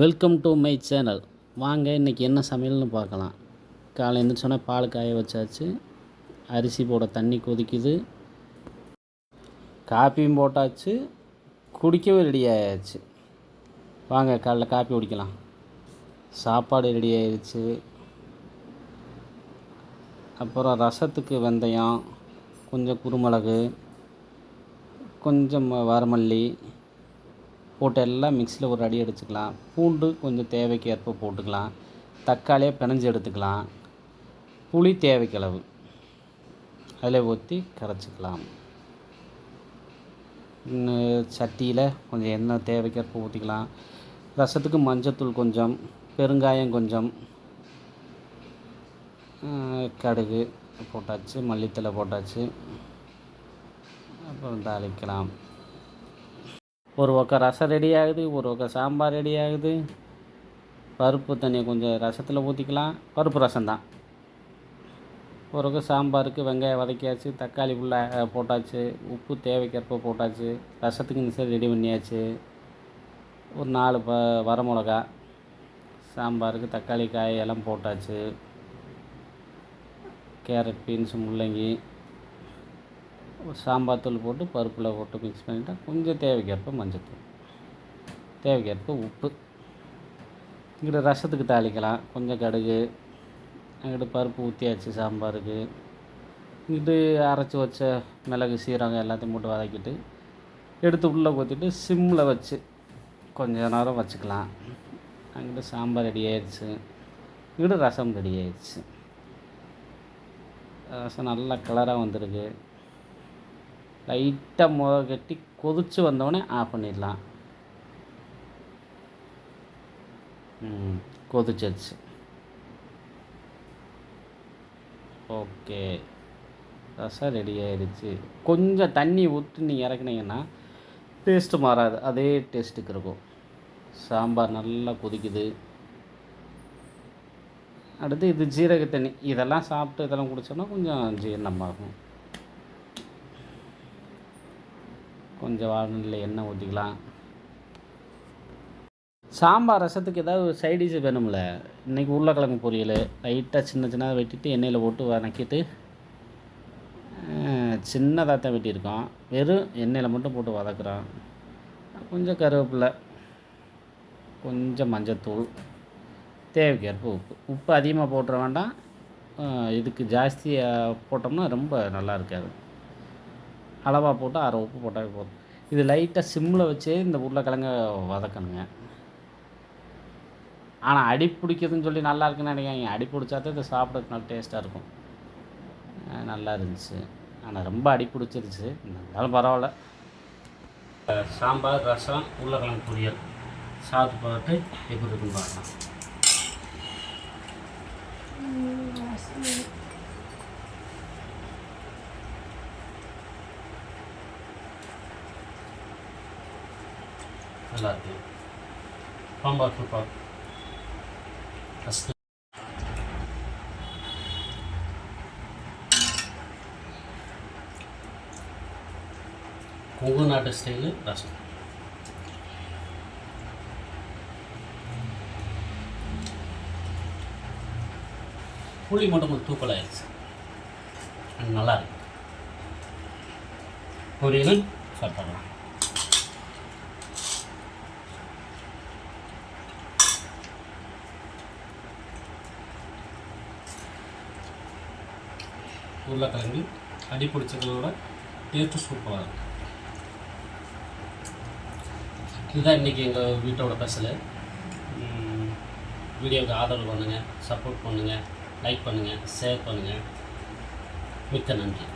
Welcome to my channel வாங்க இன்றைக்கி என்ன சமையல்னு பார்க்கலாம். காலை எழுந்திரிச்சோன்னே பால் காய வச்சாச்சு. அரிசி போட தண்ணி கொதிக்குது. காப்பியும் போட்டாச்சு. குடிக்கவும் ரெடி ஆயாச்சு. வாங்க காலைல காப்பி குடிக்கலாம். சாப்பாடு ரெடி ஆயிடுச்சு அப்புறம் ரசத்துக்கு வெந்தயம் கொஞ்சம் குருமிளகு கொஞ்சம் வரமல்லி போட்டு எல்லாம் மிக்சியில் ஒரு அடி அடிச்சுக்கலாம். பூண்டு கொஞ்சம் தேவைக்கு ஏற்ப போட்டுக்கலாம். தக்காளியை பிணைஞ்சு எடுத்துக்கலாம். புளி தேவைக்களவு. அதில் ஊற்றி கரைச்சிக்கலாம். சட்டியில் கொஞ்சம் எண்ணெய் தேவைக்கேற்ப ஊற்றிக்கலாம் ரசத்துக்கு மஞ்சத்தூள் கொஞ்சம் பெருங்காயம் கொஞ்சம் கடுகு போட்டாச்சு மல்லித்தலை போட்டாச்சு. அப்புறம் தாளிக்கலாம். ஒரு பக்கம் ரசம் ரெடி ஆகுது ஒரு பக்கம் சாம்பார் ரெடி ஆகுது பருப்பு தண்ணியை கொஞ்சம் ரசத்தில் ஊற்றிக்கலாம் பருப்பு ரசம் தான் ஒரு பக்கம் சாம்பாருக்கு வெங்காயம் வதக்கியாச்சு தக்காளி ஃபுல்லாக போட்டாச்சு உப்பு தேவைக்கேற்ப போட்டாச்சு ரசத்துக்கு இந்த சைடு ரெடி பண்ணியாச்சு. ஒரு நாலு ப வரமிளகா சாம்பாருக்கு தக்காளி காய் எல்லாம் போட்டாச்சு. கேரட் பீன்ஸ் முள்ளங்கி. சாம்பார் தூள் போட்டு பருப்பில் போட்டு மிக்ஸ் பண்ணிட்டா கொஞ்சம் தேவைக்கேற்ப மஞ்சத்தூள். தேவைக்கேற்ப உப்பு. இங்கிட்ட ரசத்துக்கு தாளிக்கலாம். கொஞ்சம் கடுகு அங்கிட்டு பருப்பு ஊற்றியாச்சு சாம்பாருக்கு. இங்கிட்டு அரைச்சி வச்ச மிளகு சீரகம் எல்லாத்தையும் போட்டு வதக்கிட்டு எடுத்து உள்ளே ஊற்றிட்டு சிம்மில் வச்சு கொஞ்ச நேரம் வச்சுக்கலாம். அங்கிட்டு சாம்பார் ரெடி ஆயிடுச்சு. இங்கிட்டு ரசம் ரெடி ஆயிடுச்சு. ரசம் நல்லா கலராக வந்திருக்கு. லைட்டாக முத கட்டி கொதிச்சு வந்தோடனே ஆஃப் பண்ணிடலாம். கொதிச்சிருச்சு. ஓகே. ரசம் ரெடி ஆயிடுச்சு. கொஞ்சம் தண்ணி ஊற்றி நீங்கள் இறக்குனீங்கன்னா டேஸ்ட்டு மாறாது. அதே டேஸ்ட்டுக்கு இருக்கும். சாம்பார் நல்லா கொதிக்குது. அடுத்து இது ஜீரக தண்ணி. இதெல்லாம் சாப்பிட்டு இதெல்லாம் குடித்தோன்னா கொஞ்சம் ஜீரணமாகும். கொஞ்சம் வானிலை எண்ணெய் ஊற்றிக்கலாம் சாம்பார் ரசத்துக்கு ஏதாவது சைடிஷ் வேணும்ல? இன்றைக்கி உருளைக்கிழங்கு பொரியல் லைட்டாக சின்ன சின்னதாக வெட்டிட்டு எண்ணெயில் போட்டு வதக்கிட்டு சின்னதாக தான் வெட்டியிருக்கோம். வெறும் எண்ணெயில் மட்டும் போட்டு வதக்குறோம். கொஞ்சம் கருவேப்பிலை கொஞ்சம் மஞ்சத்தூள் தேவைக்கேற்ப உப்பு. உப்பு அதிகமாக போட்டுற வேண்டாம். இதுக்கு ஜாஸ்தியாக போட்டோம்னா ரொம்ப நல்லா இருக்காது. அளவாக போட்டு அரை உப்பு போட்டால் போதும். இது லைட்டாக சிம்மில் வச்சே இந்த உருளைக்கிழங்க வதக்கணுங்க. ஆனால் அடி பிடிக்குதுன்னு சொல்லி நல்லா இருக்குன்னு நினைக்காங்க அடி பிடிச்சா இதை இது சாப்பிட்றதுக்கு நல்லா டேஸ்ட்டாக இருக்கும். நல்லா இருந்துச்சு. ஆனால் ரொம்ப அடி பிடிச்சிருச்சு. இருந்தாலும் பரவாயில்ல. சாம்பார் ரசம் உருளைக்கிழங்கு பொரியல். சாப்பிட்டு பார்த்துட்டு எப்படி இருக்குன்னு பார்க்கலாம் நல்லா இருக்கு சாம்பார் சூப்பர் ஃபஸ்ட்டு கொங்கு நாட்டு ஸ்டைலு ரசம் புளி மட்டும் கொஞ்சம் தூக்கலாயிருச்சு நல்லா இருக்கு. பொரியல் சாப்பிடலாம். உருளைக்கிழங்கு அடி பிடிச்சதோட டேஸ்ட்டு சூப்பராக இருக்கும் இதுதான் இன்றைக்கி எங்கள் வீட்டோட ஸ்பெஷலு வீடியோவுக்கு ஆதரவு பண்ணுங்கள் சப்போர்ட் பண்ணுங்கள் லைக் பண்ணுங்கள் ஷேர் பண்ணுங்கள் மிக்க நன்றி.